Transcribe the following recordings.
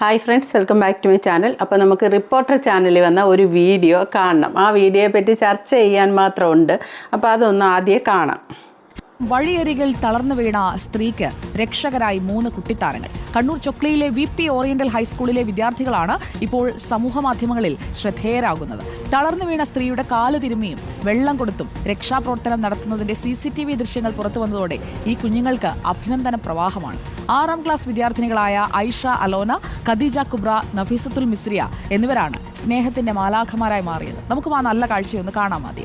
Hi friends welcome back to my channel അപ്പോൾ നമുക്ക് reporter ചാനലിൽ വന്ന ഒരു വീഡിയോ കാണണം. ആ വീഡിയോയെ പറ്റി ചർച്ച ചെയ്യാൻ മാത്രമുണ്ട് അപ്പോൾ അതൊന്ന് ആദ്യം കാണാം. വഴിയരികിൽ തളർന്നു വീണ സ്ത്രീക്ക് രക്ഷകരായി മൂന്ന് കുട്ടിത്താരങ്ങൾ. കണ്ണൂർ ചൊക്ലിയിലെ വി പി ഓറിയന്റൽ ഹൈസ്കൂളിലെ വിദ്യാർത്ഥികളാണ് ഇപ്പോൾ സമൂഹ മാധ്യമങ്ങളിൽ ശ്രദ്ധേയരാകുന്നത്. തളർന്നു വീണ സ്ത്രീയുടെ കാൽ തിരുമ്മിയും വെള്ളം കൊടുത്തും രക്ഷാപ്രവർത്തനം നടത്തുന്നതിന്റെ സി സി ടി വി ദൃശ്യങ്ങൾ പുറത്തു വന്നതോടെ ഈ കുഞ്ഞുങ്ങൾക്ക് അഭിനന്ദന പ്രവാഹമാണ്. ആറാം ക്ലാസ് വിദ്യാർത്ഥിനികളായ ഐഷ അലോന ഖദീജ കുബ്ര നഫീസത്തുൽ മിസ്രിയ എന്നിവരാണ് സ്നേഹത്തിന്റെ മാലാഖമാരായി മാറിയത്. നമുക്ക് ആ നല്ല കാഴ്ചയൊന്ന് കാണാൻ മതി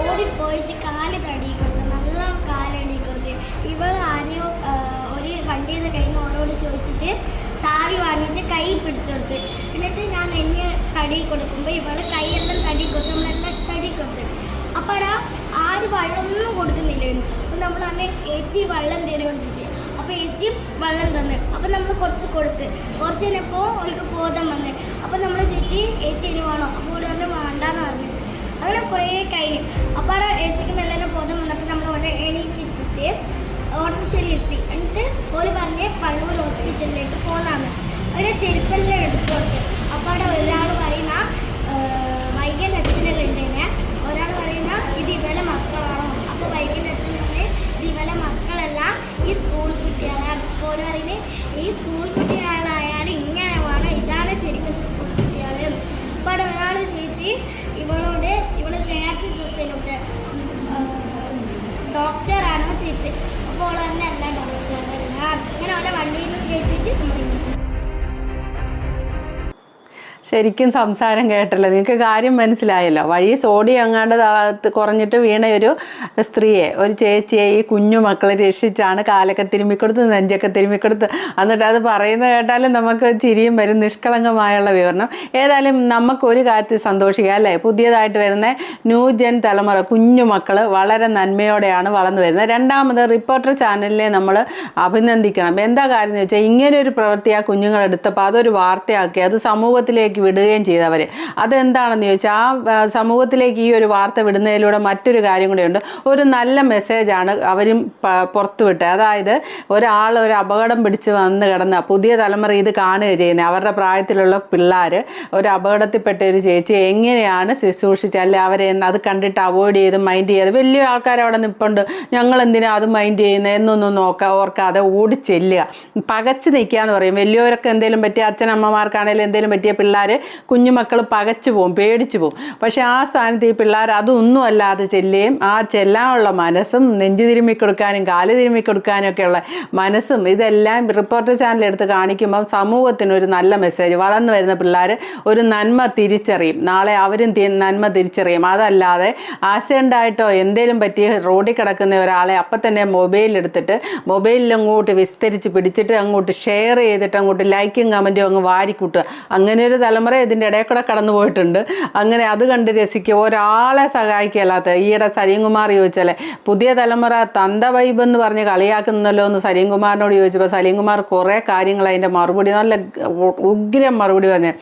ഓടിപ്പോയിട്ട് കാൽ തടി നല്ല കാലടി ഇവൾ ആരെയോ ഒരു വണ്ടിയിൽ നിന്ന് കഴിഞ്ഞ് ഓളോട് ചോദിച്ചിട്ട് സാരി വാങ്ങിച്ച് കൈ പിടിച്ചെടുത്ത് എന്നിട്ട് ഞാൻ എന്നെ തടി കൊടുക്കുമ്പോൾ ഇവൾ കൈയെല്ലാം തടി കൊടുത്ത് നമ്മളെല്ലാം തടി കൊടുത്ത്. അപ്പോൾ ആ ആര് വെള്ളമൊന്നും കൊടുക്കുന്നില്ലായിരുന്നു അപ്പം നമ്മൾ അന്ന് ഏച്ചി വെള്ളം തരുമെന്ന് ചോദിച്ചു അപ്പോൾ ഏച്ചി വെള്ളം തന്ന്. അപ്പം നമ്മൾ കുറച്ച് കൊടുത്ത്. കുറച്ച് കഴിഞ്ഞപ്പോൾ അവൾക്ക് ബോധം വന്ന്. അപ്പം നമ്മൾ ചേച്ചി ഏച്ചി ഇനി വേണോ? അപ്പോൾ ഒരു പറഞ്ഞു വേണ്ടാന്ന് പറഞ്ഞു. അങ്ങനെ കുറേ കഴിഞ്ഞ്. അപ്പോൾ ആ ഏച്ചിക്ക് നല്ല ബോധം വന്നപ്പോൾ നമ്മൾ അവിടെ എണീപ്പിച്ചിട്ട് ഓട്ടോ എത്തി എന്നിട്ട് ഓര് പറഞ്ഞ് പള്ളൂർ ഹോസ്പിറ്റലിലേക്ക് പോകുന്നതാണ് ഒരു ചെരുപ്പെല്ലാം എടുത്തോട്ട് അപ്പോൾ അവിടെ ഒരാൾ പറയുന്ന വൈകൻ അച്ഛനെല്ലാം ഉണ്ടെങ്കിൽ ഒരാൾ പറയുന്ന ഇത് ഇവലെ മക്കളാണോ? അപ്പോൾ വൈകൻ അച്ഛൻ പറഞ്ഞ് ഇത് ഇവലെ മക്കളല്ല ഈ സ്കൂൾ കുട്ടികളാണ്. അപ്പോൾ ഓൽ പറയുന്നത് ഈ സ്കൂൾ കുട്ടികളായാലും ഇങ്ങനെ വേണം. ഇതാണ് ശരിക്കും സ്കൂൾ കുട്ടികൾ അപ്പോൾ അവിടെ ഒരാൾ ചോദിച്ച് ഇവളോട് ഇവൾ ജേഴ്സി ഡ്രസ്സിലൊക്കെ ഡോക്ടറാണോ ചേച്ചി. അപ്പോൾ അവൾ തന്നെ എല്ലാം ഡോക്ടറല്ല അങ്ങനെ അവളെ വണ്ടിയിൽ കയറ്റിയിട്ട് ശരിക്കും സംസാരം കേട്ടല്ലോ. നിങ്ങൾക്ക് കാര്യം മനസ്സിലായല്ലോ. വഴി സോഡി അങ്ങാണ്ട് താളത്ത് കുറഞ്ഞിട്ട് വീണ ഒരു സ്ത്രീയെ ഒരു ചേച്ചിയെ ഈ കുഞ്ഞു മക്കളെ രക്ഷിച്ചാണ് കാലൊക്കെ തിരുമ്മിക്കൊടുത്ത് നെഞ്ചൊക്കെ തിരുമ്മിക്കൊടുത്ത് എന്നിട്ട് അത് പറയുന്നത് കേട്ടാലും നമുക്ക് ചിരിയും വരും. നിഷ്കളങ്കമായുള്ള വിവരണം. ഏതായാലും നമുക്കൊരു കാര്യത്തിൽ സന്തോഷിക്കാം അല്ലേ? പുതിയതായിട്ട് വരുന്ന ന്യൂ ജൻ തലമുറ കുഞ്ഞു മക്കൾ വളരെ നന്മയോടെയാണ് വളർന്നു വരുന്നത്. രണ്ടാമത് റിപ്പോർട്ടർ ചാനലിനെ നമ്മൾ അഭിനന്ദിക്കണം. എന്താ കാര്യം എന്ന് വെച്ചാൽ ഇങ്ങനെ ഒരു പ്രവൃത്തി ആ കുഞ്ഞുങ്ങൾ എടുത്തപ്പോൾ അതൊരു വാർത്തയാക്കി അത് സമൂഹത്തിലേക്ക് വിടുകയും ചെയ്തവർ അതെന്താണെന്ന് ചോദിച്ചാൽ ആ സമൂഹത്തിലേക്ക് ഈ ഒരു വാർത്ത വിടുന്നതിലൂടെ മറ്റൊരു കാര്യം കൂടെയുണ്ട്. ഒരു നല്ല മെസ്സേജാണ് അവരും പുറത്തുവിട്ടത് അതായത് ഒരാൾ ഒരു അപകടം പിടിച്ച് വന്ന് കിടന്ന പുതിയ തലമുറ ഇത് കാണുക ചെയ്യുന്നത് അവരുടെ പ്രായത്തിലുള്ള പിള്ളേർ ഒരു അപകടത്തിൽപ്പെട്ട ഒരു ചേച്ചി എങ്ങനെയാണ് ശുശ്രൂഷിച്ച് അല്ലെ അവരെ അത് കണ്ടിട്ട് അവോയ്ഡ് ചെയ്ത് മൈൻഡ് ചെയ്ത് വലിയ ആൾക്കാർ അവിടെ നിൽപ്പുണ്ട് ഞങ്ങൾ എന്തിനാ അത് മൈൻഡ് ചെയ്യുന്നത് എന്നൊന്നും നോക്കുക ഓർക്കാതെ ഓടി ചെല്ലുക. പകച്ച് നിൽക്കുക എന്ന് പറയും. വലിയവരൊക്കെ എന്തെങ്കിലും പറ്റിയ അച്ഛനമ്മമാർക്കാണെങ്കിലും എന്തെങ്കിലും പറ്റിയ പിള്ളേർ കുഞ്ഞുമക്കൾ പകച്ചു പോകും പേടിച്ചു പോകും പക്ഷെ ആ സ്ഥാനത്ത് ഈ പിള്ളേർ അതൊന്നും അല്ലാതെ ചെല്ലുകയും ആ ചെല്ലാനുള്ള മനസ്സും നെഞ്ചു തിരുമ്മി കൊടുക്കാനും കാൽ തിരുമ്മി കൊടുക്കാനും ഒക്കെയുള്ള മനസ്സും ഇതെല്ലാം റിപ്പോർട്ടർ ചാനൽ എടുത്ത് കാണിക്കുമ്പോൾ സമൂഹത്തിന് ഒരു നല്ല മെസ്സേജ് വളർന്നു വരുന്ന പിള്ളേർ ഒരു നന്മ തിരിച്ചറിയും. നാളെ അവരും നന്മ തിരിച്ചറിയും. അതല്ലാതെ ആക്സിഡന്റായിട്ടോ എന്തേലും പറ്റിയ റോഡിൽ കിടക്കുന്ന ഒരാളെ അപ്പം തന്നെ മൊബൈൽ എടുത്തിട്ട് മൊബൈലിൽ അങ്ങോട്ട് വിസ്തരിച്ച് പിടിച്ചിട്ട് അങ്ങോട്ട് ഷെയർ ചെയ്തിട്ട് അങ്ങോട്ട് ലൈക്കും കമന്റും അങ്ങ് വാരിക്കൂട്ടുക. അങ്ങനെ ഒരു തല തലമുറ ഇതിന്റെ ഇടയിൽ കൂടെ കടന്നു പോയിട്ടുണ്ട്. അങ്ങനെ അത് കണ്ട് രസിക്കുക. ഒരാളെ സഹായിക്കല്ലാത്ത ഈയിടെ സലീംകുമാർ ചോദിച്ചാലേ പുതിയ തലമുറ തന്ത വൈബ് എന്ന് പറഞ്ഞ് കളിയാക്കുന്നല്ലോ എന്ന് സലീംകുമാറിനോട് ചോദിച്ചപ്പോൾ സലീംകുമാർ കുറേ കാര്യങ്ങൾ അതിന്റെ മറുപടി നല്ല ഉഗ്രം മറുപടി പറഞ്ഞ്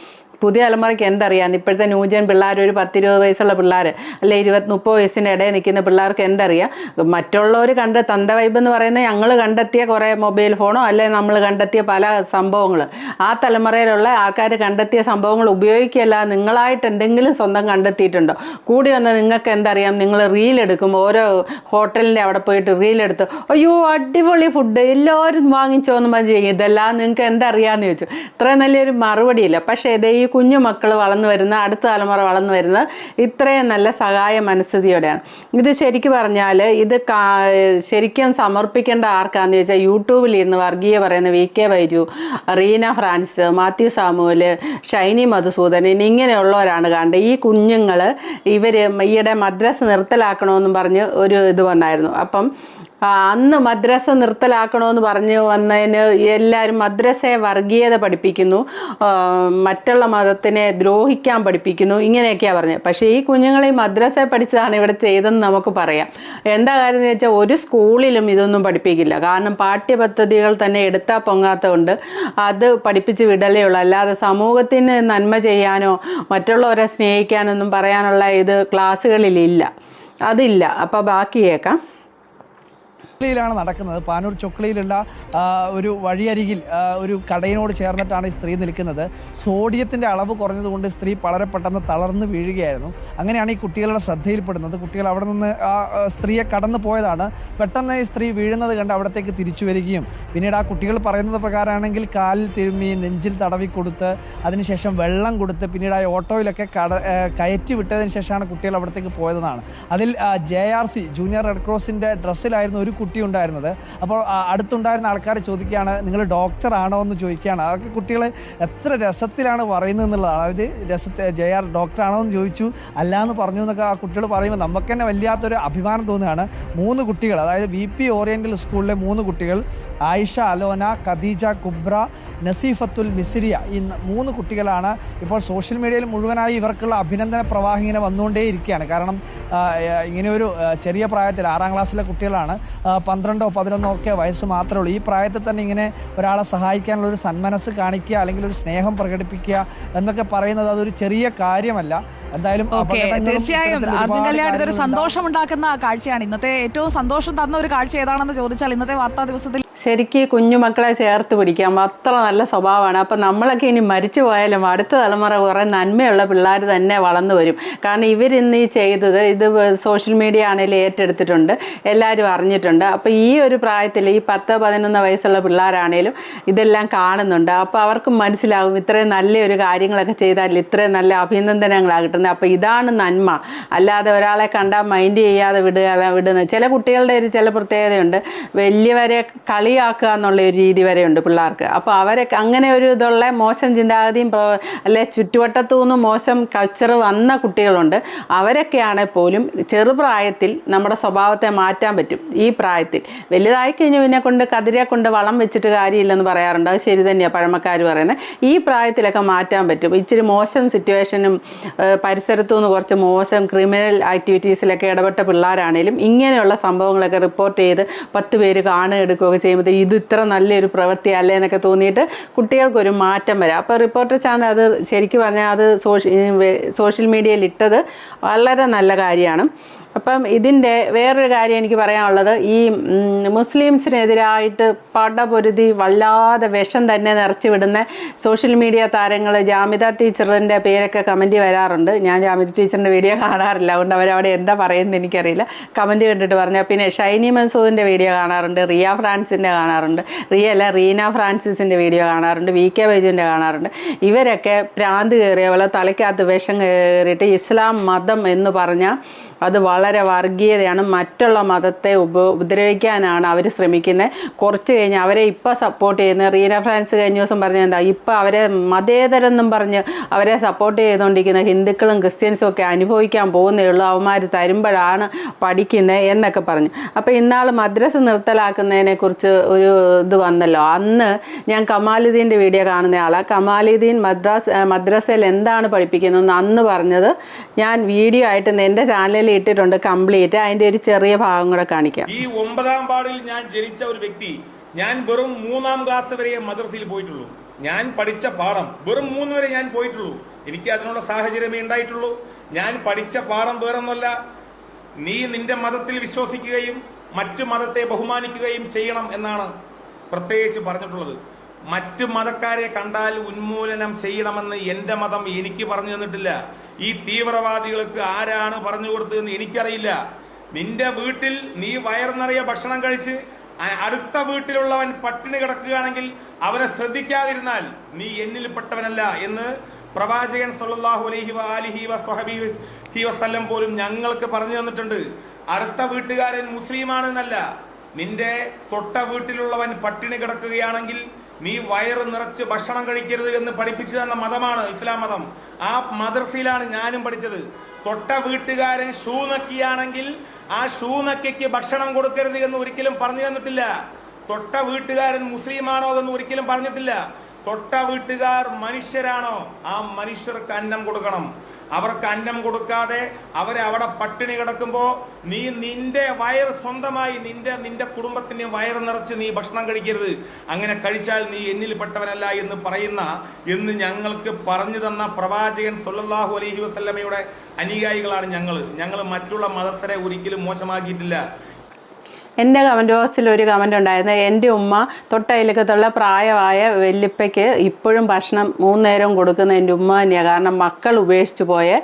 പുതിയ തലമുറയ്ക്ക് എന്തറിയാം ഇപ്പോഴത്തെ ന്യൂജൻ പിള്ളേർ ഒരു പത്തിരുപത് വയസ്സുള്ള പിള്ളേർ അല്ലെ ഇരുപത്തി മുപ്പത് വയസ്സിന്റെ ഇടയിൽ നിൽക്കുന്ന പിള്ളേർക്ക് എന്തറിയാം? മറ്റുള്ളവർ കണ്ട് തന്ത വൈബ് എന്ന് പറയുന്നത് ഞങ്ങൾ കണ്ടെത്തിയ കുറേ മൊബൈൽ ഫോണോ അല്ലെ നമ്മൾ കണ്ടെത്തിയ പല സംഭവങ്ങൾ ആ തലമുറയിലുള്ള ആൾക്കാർ കണ്ടെത്തിയ സംഭവങ്ങൾ ഉപയോഗിക്കുകയല്ല നിങ്ങളായിട്ട് എന്തെങ്കിലും സ്വന്തം കണ്ടെത്തിയിട്ടുണ്ടോ? കൂടി വന്ന് നിങ്ങൾക്ക് എന്തറിയാം? നിങ്ങൾ റീൽ എടുക്കും ഓരോ ഹോട്ടലിന്റെ അവിടെ പോയിട്ട് റീൽ എടുത്ത് അയ്യോ അടിപൊളി ഫുഡ് എല്ലാവരും വാങ്ങിച്ചോ എന്ന് ഇതെല്ലാം നിങ്ങൾക്ക് എന്തറിയാമെന്ന് ചോദിച്ചു. ഇത്രയും നല്ലൊരു മറുപടിയില്ല. പക്ഷേ ഇതേ ഈ കുഞ്ഞു മക്കൾ വളർന്നു വരുന്ന അടുത്ത തലമുറ വളർന്നു വരുന്നത് ഇത്രയും നല്ല സഹായ മനസ്ഥിതിയോടെയാണ്. ഇത് ശരിക്ക് പറഞ്ഞാൽ ഇത് ശരിക്കും സമർപ്പിക്കേണ്ട ആർക്കാന്ന് ചോദിച്ചാൽ യൂട്യൂബിൽ ഇരുന്ന് വർഗീയ പറയുന്ന വി കെ വൈരു റീന ഫ്രാൻസ് മാത്യു സാമുവൽ ഷൈനി മധുസൂദനൻ ഇങ്ങനെയുള്ളവരാണ് കാണേണ്ടത് ഈ കുഞ്ഞുങ്ങൾ ഇവർ ഈയിടെ മദ്രസ് നിർത്തലാക്കണമെന്നും പറഞ്ഞ് ഒരു ഇത് വന്നായിരുന്നു. അപ്പം അന്ന് മദ്രസ നിർത്തലാക്കണമെന്ന് പറഞ്ഞ് വന്നതിന് എല്ലാവരും മദ്രസയെ വർഗീയത പഠിപ്പിക്കുന്നു. മറ്റുള്ള മതത്തിനെ ദ്രോഹിക്കാൻ പഠിപ്പിക്കുന്നു. ഇങ്ങനെയൊക്കെയാണ് പറഞ്ഞത്. പക്ഷേ ഈ കുഞ്ഞുങ്ങളെ ഈ മദ്രസയെ പഠിച്ചതാണ് ഇവിടെ ചെയ്തതെന്ന് നമുക്ക് പറയാം. എന്താ കാര്യം എന്ന് വെച്ചാൽ ഒരു സ്കൂളിലും ഇതൊന്നും പഠിപ്പിക്കില്ല. കാരണം പാഠ്യപദ്ധതികൾ തന്നെ എടുത്താൽ പൊങ്ങാത്തതുകൊണ്ട് അത് പഠിപ്പിച്ച് വിടലേ ഉള്ളൂ. അല്ലാതെ സമൂഹത്തിന് നന്മ ചെയ്യാനോ മറ്റുള്ളവരെ സ്നേഹിക്കാനൊന്നും പറയാനുള്ള ഇത് ക്ലാസ്സുകളിലില്ല. അതില്ല. അപ്പോൾ ബാക്കി കേൾക്കാം ചൊക്ലിയിലാണ് നടക്കുന്നത്. പാനൂർ ചൊക്ലിയിലുള്ള ഒരു വഴിയരികിൽ ഒരു കടയിനോട് ചേർന്നിട്ടാണ് ഈ സ്ത്രീ നിൽക്കുന്നത്. സോഡിയത്തിന്റെ അളവ് കുറഞ്ഞതുകൊണ്ട് സ്ത്രീ വളരെ പെട്ടെന്ന് തളർന്നു വീഴുകയായിരുന്നു. അങ്ങനെയാണ് ഈ കുട്ടികളുടെ ശ്രദ്ധയിൽപ്പെടുന്നത്. കുട്ടികൾ അവിടെ നിന്ന് ആ സ്ത്രീയെ കടന്നു പോയതാണ്. പെട്ടെന്ന് ഈ സ്ത്രീ വീഴുന്നത് കണ്ട് അവിടത്തേക്ക് തിരിച്ചു വരികയും പിന്നീട് ആ കുട്ടികൾ പറയുന്നത് പ്രകാരമാണെങ്കിൽ കാലിൽ തിരുമ്മി നെഞ്ചിൽ തടവി കൊടുത്ത് അതിനുശേഷം വെള്ളം കൊടുത്ത് പിന്നീട് ആ ഓട്ടോയിലൊക്കെ കട കയറ്റി വിട്ടതിന് ശേഷമാണ് കുട്ടികൾ അവിടത്തേക്ക് പോയതെന്നാണ്. അതിൽ J R C junior red ക്രോസിന്റെ ഡ്രസ്സിലായിരുന്നു ഒരു കുട്ടി ഉണ്ടായിരുന്നത്. അപ്പോൾ അടുത്തുണ്ടായിരുന്ന ആൾക്കാർ ചോദിക്കുകയാണ് നിങ്ങൾ ഡോക്ടർ ആണോ എന്ന് ചോദിക്കുകയാണ്. അതൊക്കെ കുട്ടികൾ എത്ര രസത്തിലാണ് പറയുന്നത് എന്നുള്ളതാണ്. അവർ രസത്തെ ജെ ആർ ഡോക്ടർ ആണോ എന്ന് ചോദിച്ചു അല്ല എന്ന് പറഞ്ഞു എന്നൊക്കെ ആ കുട്ടികൾ പറയുമ്പോൾ നമുക്ക് തന്നെ വല്ലാത്തൊരു അഭിമാനം തോന്നുകയാണ്. മൂന്ന് കുട്ടികൾ അതായത് വി പി ഓറിയന്റൽ സ്കൂളിലെ മൂന്ന് കുട്ടികൾ ആയിഷ അലോന ഖദീജ കുബ്ര നസീഫത്തുൽ മിസിരിയ ഈ മൂന്ന് കുട്ടികളാണ് ഇപ്പോൾ സോഷ്യൽ മീഡിയയിൽ മുഴുവനായി ഇവർക്കുള്ള അഭിനന്ദന പ്രവാഹം ഇങ്ങനെ വന്നുകൊണ്ടേയിരിക്കുകയാണ്. കാരണം ആ, ആ, ഇങ്ങനെ ഒരു ചെറിയ പ്രായത്തിൽ ആറാം ക്ലാസ്സിലെ കുട്ടികളാണ്. പന്ത്രണ്ടോ പതിനൊന്നോ ഒക്കെ വയസ്സ് മാത്രമേ ഉള്ളൂ. ഈ പ്രായത്തിൽ തന്നെ ഇങ്ങനെ ഒരാളെ സഹായിക്കാനുള്ള ഒരു സന്മനസ് കാണിക്കുക അല്ലെങ്കിൽ ഒരു സ്നേഹം പ്രകടിപ്പിക്കുക എന്നൊക്കെ പറയുന്നത് അതൊരു ചെറിയ കാര്യമല്ല. എന്തായാലും തീർച്ചയായും അർജുൻ കല്യാണത്തിൽ ഒരു സന്തോഷം ഉണ്ടാക്കുന്ന കാഴ്ചയാണ്. ഇന്നത്തെ ഏറ്റവും സന്തോഷം തന്ന ഒരു കാഴ്ച ഏതാണെന്ന് ചോദിച്ചാൽ ഇന്നത്തെ വാർത്താ ദിവസത്തിൽ ശരിക്ക് കുഞ്ഞു മക്കളെ ചേർത്ത് പിടിക്കാം. അത്ര നല്ല സ്വഭാവമാണ്. അപ്പം നമ്മളൊക്കെ ഇനി മരിച്ചു പോയാലും അടുത്ത തലമുറ കുറേ നന്മയുള്ള പിള്ളേർ തന്നെ വളർന്നു വരും. കാരണം ഇവരിന്ന് ഈ ചെയ്തത് ഇത് സോഷ്യൽ മീഡിയ ആണെങ്കിലും ഏറ്റെടുത്തിട്ടുണ്ട്. എല്ലാവരും അറിഞ്ഞിട്ടുണ്ട്. അപ്പോൾ ഈ ഒരു പ്രായത്തിൽ ഈ പത്ത് പതിനൊന്ന് വയസ്സുള്ള പിള്ളേരാണേലും ഇതെല്ലാം കാണുന്നുണ്ട്. അപ്പോൾ അവർക്ക് മനസ്സിലാകും ഇത്രയും നല്ലൊരു കാര്യങ്ങളൊക്കെ ചെയ്താൽ ഇത്രയും നല്ല അഭിനന്ദനങ്ങളാണ്. കിട്ടുന്നത് അപ്പോൾ ഇതാണ് നന്മ. അല്ലാതെ ഒരാളെ കണ്ടാൽ മൈൻഡ് ചെയ്യാതെ വിടുക വിടുന്നത് ചില കുട്ടികളുടെ ഒരു ചില പ്രത്യേകതയുണ്ട്. വലിയവരെ കളിയാക്കുക എന്നുള്ള ഒരു രീതി വരെയുണ്ട് പിള്ളേർക്ക്. അപ്പോൾ അവരെ അങ്ങനെ ഒരു ഇതുള്ള മോശം ചിന്താഗതിയും അല്ലെ ചുറ്റുവട്ടത്തു നിന്നും മോശം കൾച്ചർ വന്ന കുട്ടികളുണ്ട്. അവരൊക്കെയാണെങ്കിൽ പോലും ചെറുപ്രായത്തിൽ നമ്മുടെ സ്വഭാവത്തെ മാറ്റാൻ പറ്റും. ഈ പ്രായത്തിൽ. വലുതായി കഴിഞ്ഞ് പിന്നെ കൊണ്ട് കതിരെ കൊണ്ട് വളം വെച്ചിട്ട് കാര്യമില്ലെന്ന് പറയാറുണ്ട്. അത് ശരി തന്നെയാണ് പഴമക്കാർ പറയുന്നത്. ഈ പ്രായത്തിലൊക്കെ മാറ്റാൻ പറ്റും. ഇച്ചിരി മോശം സിറ്റുവേഷനും പരിസരത്തു നിന്ന് കുറച്ച് മോശം ക്രിമിനൽ ആക്ടിവിറ്റീസിലൊക്കെ ഇടപെട്ട പിള്ളേരാണേലും ഇങ്ങനെയുള്ള സംഭവങ്ങളൊക്കെ റിപ്പോർട്ട് ചെയ്ത് പത്ത് പേര് കാണുക എടുക്കുകയൊക്കെ ചെയ്യുമ്പോൾ ഇത് ഇത്ര നല്ലൊരു പ്രവൃത്തി അല്ലേ എന്നൊക്കെ തോന്നിയിട്ട് കുട്ടികൾക്കൊരു മാറ്റം വരാം. അപ്പോൾ റിപ്പോർട്ടർ ചാനൽ അത് ശരിക്കും പറഞ്ഞാൽ അത് സോഷ്യൽ സോഷ്യൽ മീഡിയയിൽ ഇട്ടത് വളരെ നല്ല കാര്യമാണ്. അപ്പം ഇതിന്റെ വേറൊരു കാര്യം എനിക്ക് പറയാനുള്ളത് ഈ മുസ്ലിംസിനെതിരായിട്ട് പടപൊരുതി വല്ലാതെ വിഷം തന്നെ നിറച്ച് വിടുന്ന സോഷ്യൽ മീഡിയ താരങ്ങൾ ജാമിത ടീച്ചറിന്റെ പേരൊക്കെ കമന്റ് വരാറുണ്ട്. ഞാൻ ജാമിത ടീച്ചറിന്റെ വീഡിയോ കാണാറില്ല. അതുകൊണ്ട് അവരവിടെ എന്താ പറയുന്നത് എനിക്കറിയില്ല. കമന്റ് കണ്ടിട്ട് പറഞ്ഞാൽ പിന്നെ ഷൈനി മൻസൂദിന്റെ വീഡിയോ കാണാറുണ്ട് റിയ ഫ്രാൻസിന്റെ കാണാറുണ്ട് റിയ അല്ല റീന ഫ്രാൻസിസിന്റെ വീഡിയോ കാണാറുണ്ട് വി കെ ബൈജുവിന്റെ കാണാറുണ്ട്. ഇവരൊക്കെ പ്രാന്ത് കയറിയ പോലെ തലയ്ക്കകത്ത് വിഷം കയറിയിട്ട് ഇസ്ലാം മതം എന്ന് പറഞ്ഞാൽ അത് വളരെ വർഗീയതയാണ്. മറ്റുള്ള മതത്തെ ഉപ ഉപദ്രവിക്കാനാണ് അവർ ശ്രമിക്കുന്നത് കുറച്ച് കഴിഞ്ഞ് അവരെ ഇപ്പോൾ സപ്പോർട്ട് ചെയ്യുന്ന റീന ഫ്രാൻസ് കഴിഞ്ഞ ദിവസം പറഞ്ഞ എന്താ ഇപ്പോൾ അവരെ മതേതരെന്നും പറഞ്ഞ് അവരെ സപ്പോർട്ട് ചെയ്തുകൊണ്ടിരിക്കുന്ന ഹിന്ദുക്കളും ക്രിസ്ത്യൻസും ഒക്കെ അനുഭവിക്കാൻ പോകുന്നേ ഉള്ളൂ. അവന്മാർ തരുമ്പോഴാണ് പഠിക്കുന്നത് എന്നൊക്കെ പറഞ്ഞു. അപ്പോൾ ഇന്നാൾ മദ്രസ നിർത്തലാക്കുന്നതിനെ കുറിച്ച് ഒരു ഇത് വന്നല്ലോ. അന്ന് ഞാൻ കമാലുദ്ദീന്റെ വീഡിയോ കാണുന്ന ആളാണ് കമാലുദ്ദീൻ മദ്രാസ് മദ്രസയിൽ എന്താണ് പഠിപ്പിക്കുന്നതെന്ന് അന്ന് പറഞ്ഞത് ഞാൻ വീഡിയോ ആയിട്ട് എന്റെ ചാനലിൽ ഇട്ടിട്ടുണ്ട് കംപ്ലീറ്റ് അതിന്റെ ഒരു ചെറിയ ഭാഗം കൂടെ കാണിക്കാം. ഈ ഒമ്പതാം പാടിൽ ഞാൻ ജനിച്ച ഒരു വ്യക്തി ഞാൻ വെറും മൂന്നാം ക്ലാസ് വരെ മദ്രസയിൽ പോയിട്ടുള്ളൂ. ഞാൻ പഠിച്ച പാഠം വെറും മൂന്ന് വരെ ഞാൻ പോയിട്ടുള്ളൂ. എനിക്ക് അതിനുള്ള സാഹചര്യമേ ഉണ്ടായിട്ടുള്ളൂ. ഞാൻ പഠിച്ച പാഠം വേറൊന്നുമല്ല നീ നിന്റെ മതത്തിൽ വിശ്വസിക്കുകയും മറ്റു മതത്തെ ബഹുമാനിക്കുകയും ചെയ്യണം എന്നാണ് പ്രത്യേകിച്ച് പറഞ്ഞിട്ടുള്ളത്. മറ്റു മതക്കാരെ കണ്ടാൽ ഉന്മൂലനം ചെയ്യണമെന്ന് എന്റെ മതം എനിക്ക് പറഞ്ഞു തന്നിട്ടില്ല. ഈ തീവ്രവാദികൾക്ക് ആരാണ് പറഞ്ഞു കൊടുത്തതെന്ന് എനിക്കറിയില്ല. നിന്റെ വീട്ടിൽ നീ വയർന്നറിയ ഭക്ഷണം കഴിച്ച് അടുത്ത വീട്ടിലുള്ളവൻ പട്ടിണി കിടക്കുകയാണെങ്കിൽ അവനെ ശ്രദ്ധിക്കാതിരുന്നാൽ നീ എന്നിൽപ്പെട്ടവനല്ല എന്ന് പ്രവാചകൻ സല്ലല്ലാഹു അലൈഹി അലിഹി വസ്വഹബിഹി വസ്ല്ലം പോലും ഞങ്ങൾക്ക് പറഞ്ഞു തന്നിട്ടുണ്ട്. അടുത്ത വീട്ടുകാരൻ മുസ്ലിമാണെന്നല്ല. നിന്റെ തൊട്ട വീട്ടിലുള്ളവൻ പട്ടിണി കിടക്കുകയാണെങ്കിൽ നീ വയറ് നിറച്ച് ഭക്ഷണം കഴിക്കരുത് എന്ന് പഠിപ്പിച്ചു തന്ന മതമാണ് ഇസ്ലാം മതം. ആ മദർസയിലാണ് ഞാനും പഠിച്ചത്. തൊട്ട വീട്ടുകാരൻ ഷൂ നക്കിയാണെങ്കിൽ ആ ഷൂ നക്കിക്ക് ഭക്ഷണം കൊടുക്കരുത് എന്ന് ഒരിക്കലും പറഞ്ഞു തന്നിട്ടില്ല. തൊട്ട വീട്ടുകാരൻ മുസ്ലിമാണോ എന്ന് ഒരിക്കലും പറഞ്ഞിട്ടില്ല. തൊട്ട വീട്ടുകാർ മനുഷ്യരാണോ? ആ മനുഷ്യർക്ക് അന്നം കൊടുക്കണം. അവർക്ക് അന്നം കൊടുക്കാതെ അവരെ അവിടെ പട്ടിണി കിടക്കുമ്പോൾ നീ നിന്റെ വയറ് സ്വന്തമായി നിന്റെ നിന്റെ കുടുംബത്തിന്റെ വയർ നിറച്ച് നീ ഭക്ഷണം കഴിക്കരുത്. അങ്ങനെ കഴിച്ചാൽ നീ എന്നിൽ പെട്ടവനല്ല എന്ന് പറയുന്ന എന്ന് ഞങ്ങൾക്ക് പറഞ്ഞു തന്ന പ്രവാചകൻ സൊല്ലാഹു അലഹി വസല്ലമയുടെ അനുയായികളാണ് ഞങ്ങൾ. ഞങ്ങൾ മറ്റുള്ള മതസ്ഥരെ ഒരിക്കലും മോശമാക്കിയിട്ടില്ല. എന്റെ കമന്റ് ബോക്സിൽ ഒരു കമന്റ് ഉണ്ടായിരുന്നു. എന്റെ ഉമ്മ തൊട്ടയിലക്കത്തുള്ള പ്രായമായ വെല്ലുപ്പയ്ക്ക് ഇപ്പോഴും ഭക്ഷണം മൂന്ന് നേരവും കൊടുക്കുന്ന എന്റെ ഉമ്മ തന്നെയാണ് കാരണം മക്കൾ ഉപേക്ഷിച്ച് പോയ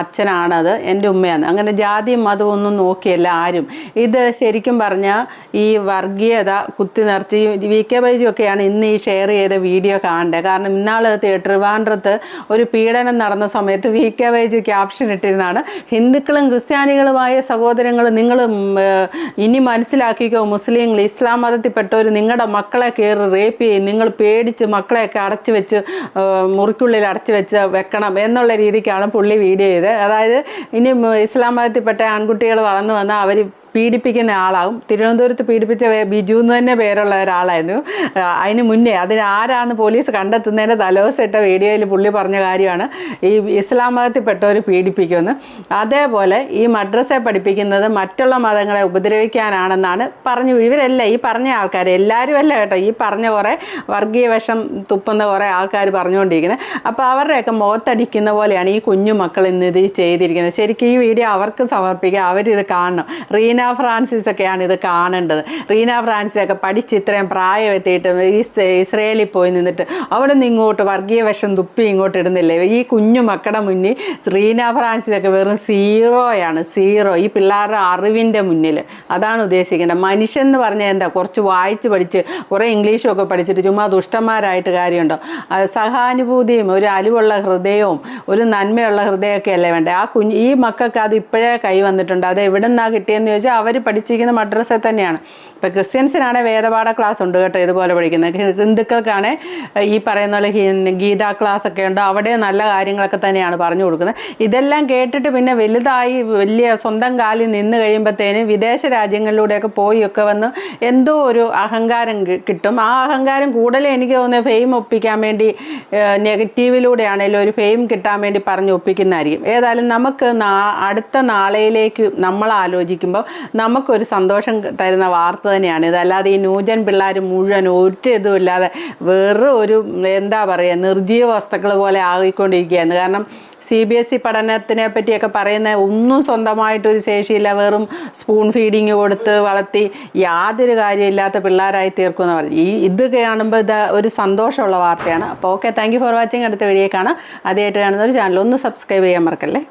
അച്ഛനാണത് എന്റെ ഉമ്മയാണ്. അങ്ങനെ ജാതിയും മതവും ഒന്നും നോക്കിയല്ല ആരും. ഇത് ശരിക്കും പറഞ്ഞാൽ ഈ വർഗീയത കുത്തി നിറച്ച് വി കെ ബൈജുമൊക്കെയാണ് ഇന്ന് ഈ ഷെയർ ചെയ്ത വീഡിയോ കാണേണ്ടത് കാരണം ഇന്നാൾ ട്രിവാൻഡ്രത്ത് ഒരു പീഡനം നടന്ന സമയത്ത് വി കെ ബൈജു ക്യാപ്ഷൻ ഇട്ടിരുന്നതാണ്. ഹിന്ദുക്കളും ക്രിസ്ത്യാനികളുമായ സഹോദരങ്ങൾ നിങ്ങൾ ഇനി മനസ്സിലാക്കിക്കോ മുസ്ലിങ്ങൾ ഇസ്ലാം മതത്തിൽപ്പെട്ടവർ നിങ്ങളുടെ മക്കളെ കയറി റേപ്പ് ചെയ്യും നിങ്ങൾ പേടിച്ച് മക്കളെയൊക്കെ അടച്ചു വെച്ച് മുറിക്കുള്ളിൽ അടച്ചു വെച്ച് വെക്കണം എന്നുള്ള രീതിക്കാണ് പുള്ളി വീഡിയോ ചെയ്തത്. അതായത് ഇനി ഇസ്ലാം മതത്തിൽപ്പെട്ട ആൺകുട്ടികൾ വളർന്നു വന്നാൽ അവർ പീഡിപ്പിക്കുന്ന ആളാവും. തിരുവനന്തപുരത്ത് പീഡിപ്പിച്ച ബിജു എന്ന് തന്നെ പേരുള്ള ഒരാളായിരുന്നു. അതിന് മുന്നേ അതിന് ആരാന്ന് പോലീസ് കണ്ടെത്തുന്നതിന്റെ തലവസിട്ട വീഡിയോയിൽ പുള്ളി പറഞ്ഞ കാര്യമാണ്. ഈ ഇസ്ലാം മതത്തിൽപ്പെട്ടവർ പീഡിപ്പിക്കുമെന്ന്. അതേപോലെ ഈ മദ്രസ പഠിപ്പിക്കുന്നത് മറ്റുള്ള മതങ്ങളെ ഉപദ്രവിക്കാനാണെന്നാണ് പറഞ്ഞു. ഇവരല്ല ഈ പറഞ്ഞ ആൾക്കാർ എല്ലാവരും അല്ല കേട്ടോ ഈ പറഞ്ഞ കുറേ വർഗീയ വിഷം തുപ്പുന്ന കുറേ ആൾക്കാർ പറഞ്ഞുകൊണ്ടിരിക്കുന്നത്. അപ്പോൾ അവരുടെയൊക്കെ മുഖത്തടിക്കുന്ന പോലെയാണ് ഈ കുഞ്ഞു മക്കൾ ഇന്ന് ഇത് ചെയ്തിരിക്കുന്നത്. ശരിക്കും ഈ വീഡിയോ അവർക്ക് സമർപ്പിക്കുക അവരിത് കാണണം. റീന ഫ്രാൻസിസ് ഒക്കെയാണ് ഇത് കാണേണ്ടത്. റീന ഫ്രാൻസിസ് ഒക്കെ പഠിച്ച് ഇത്രയും പ്രായം എത്തിയിട്ട് ഇസ്രയേലിൽ പോയി നിന്നിട്ട് അവിടെ നിന്ന് ഇങ്ങോട്ട് വർഗീയ വിഷം തുപ്പി ഇങ്ങോട്ട് ഇടുന്നില്ലേ? ഈ കുഞ്ഞു മക്കളുടെ മുന്നിൽ റീന ഫ്രാൻസിസ് ഒക്കെ വെറും സീറോയാണ് സീറോ. ഈ പിള്ളേരുടെ അറിവിന്റെ മുന്നിൽ. അതാണ് ഉദ്ദേശിക്കുന്നത് മനുഷ്യൻ എന്ന് പറഞ്ഞാൽ എന്താ? കുറച്ച് വായിച്ച് പഠിച്ച് കുറേ ഇംഗ്ലീഷും ഒക്കെ പഠിച്ചിട്ട് ചുമ്മാ ദുഷ്ടന്മാരായിട്ട് കാര്യമുണ്ടോ? സഹാനുഭൂതിയും ഒരു അലിവുള്ള ഹൃദയവും ഒരു നന്മയുള്ള ഹൃദയമൊക്കെ അല്ലേ വേണ്ടേ? ആ കുഞ്ഞ് ഈ മക്കൾക്ക് അത് ഇപ്പോഴേ കൈ വന്നിട്ടുണ്ട്. അത് എവിടെ നിന്നാണ് കിട്ടിയെന്ന് ചോദിച്ചാൽ അവർ പഠിച്ചിരിക്കുന്ന മദ്രസയിൽ തന്നെയാണ്. ഇപ്പോൾ ക്രിസ്ത്യൻസിനാണ് വേദപാഠ ക്ലാസ് ഉണ്ട് കേട്ടോ ഇതുപോലെ പഠിക്കുന്നത്. ഹിന്ദുക്കൾക്കാണ് ഈ പറയുന്ന പോലെ ഗീതാ ക്ലാസ് ഒക്കെ ഉണ്ട്. അവിടെ നല്ല കാര്യങ്ങളൊക്കെ തന്നെയാണ് പറഞ്ഞു കൊടുക്കുന്നത്. ഇതെല്ലാം കേട്ടിട്ട് പിന്നെ വലുതായി വലിയ സ്വന്തം കാലിൽ നിന്ന് കഴിയുമ്പോഴത്തേനും വിദേശ രാജ്യങ്ങളിലൂടെയൊക്കെ പോയി ഒക്കെ വന്ന് എന്തോ ഒരു അഹങ്കാരം കിട്ടും. ആ അഹങ്കാരം കൂടുതലും എനിക്ക് തോന്നുന്നത് ഫെയിം ഒപ്പിക്കാൻ വേണ്ടി നെഗറ്റീവിലൂടെയാണെങ്കിലും ഒരു ഫെയിം കിട്ടാൻ വേണ്ടി പറഞ്ഞ് ഒപ്പിക്കുന്നതായിരിക്കും. ഏതായാലും നമുക്ക് അടുത്ത നാളയിലേക്ക് നമ്മൾ ആലോചിക്കുമ്പോൾ നമുക്കൊരു സന്തോഷം തരുന്ന വാർത്ത തന്നെയാണ്. ഇതല്ലാതെ ഈ ന്യൂജൻ പിള്ളേർ മുഴുവൻ ഒരു ഇതും വേറെ ഒരു എന്താ പറയുക നിർജീവ വസ്തുക്കൾ പോലെ ആകിക്കൊണ്ടിരിക്കുകയാണ് കാരണം സി ബി എസ് ഇ പഠനത്തിനെ പറ്റിയൊക്കെ പറയുന്ന ഒന്നും സ്വന്തമായിട്ടൊരു ശേഷിയില്ല. വെറും സ്പൂൺ ഫീഡിങ് കൊടുത്ത് വളർത്തി യാതൊരു കാര്യമില്ലാത്ത പിള്ളേരായി തീർക്കുമെന്ന് പറഞ്ഞു. ഈ ഇത് കാണുമ്പോൾ ഇത് ഒരു സന്തോഷമുള്ള വാർത്തയാണ്. അപ്പോൾ ഓക്കെ താങ്ക് ഫോർ വാച്ചിങ്. അടുത്ത വീഡിയോ കാണാം. ആദ്യമായിട്ട് കാണുന്ന ഒരു ചാനൽ ഒന്ന് സബ്സ്ക്രൈബ് ചെയ്യാൻ മറക്കല്ലേ?